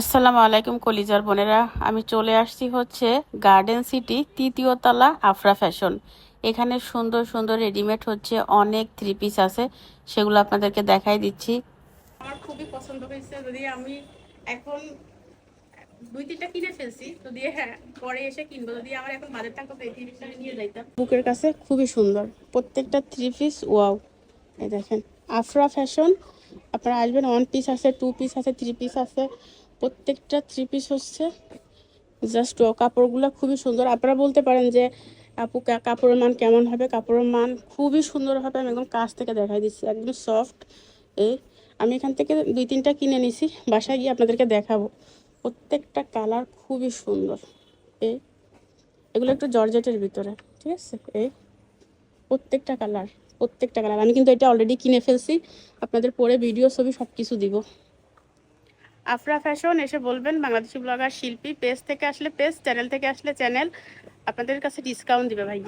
আসসালামু আলাইকুম কলিজার বোনেরা। আমি চলে আসছি হচ্ছে গার্ডেন সিটি তৃতীয় তলা আফরা ফ্যাশন এখানে সুন্দর সুন্দর রেডিমেড হচ্ছে অনেক থ্রি পিস আছে। সেগুলো আপনাদেরকে দেখাই দিচ্ছি। আমার খুবই পছন্দ হয়েছে যদি আমি এখন দুই তিনটা কিনে ফেলছি যদি হ্যাঁ পরে এসে কিনবো। যদি আমার এখন বাজার থাকতো এই জিনিসটা নিয়ে যাইতাম। বুকের কাছে খুবই সুন্দর। প্রত্যেকটা থ্রি পিস ওয়াও এই দেখেন আফরা ফ্যাশন আপনারা আসবেন ওয়ান পিস আছে টু পিস আছে থ্রি পিস আছে। প্রত্যেকটা থ্রি পিস হচ্ছে জাস্ট কাপড়গুলো খুবই সুন্দর। আপনারা বলতে পারেন যে, আপু কাপড়ের মান কেমন হবে? কাপড়ের মান খুবই সুন্দর হবে। আমি একদম কাছ থেকে দেখাই দিচ্ছি। একদম সফট এই আমি এখান থেকে দুই, তিনটা কিনে নিছি। বাসায় গিয়ে আপনাদেরকে দেখাবো। প্রত্যেকটা কালার খুবই সুন্দর এই এগুলো একটু জর্জেটের ভিতরে, ঠিক আছে? এই প্রত্যেকটা কালার প্রত্যেকটা কালার। আমি কিন্তু এটা অলরেডি কিনে ফেলছি। আপনাদের পরে ভিডিও ছবি সব কিছু দিব। আফরা ফ্যাশন এসে বলবেন, বাংলাদেশি ব্লগার শিল্পী পেজ থেকে আসলে পেজ চ্যানেল থেকে আসলে চ্যানেল আপনাদের কাছে ডিসকাউন্ট দিবে ভাইয়া।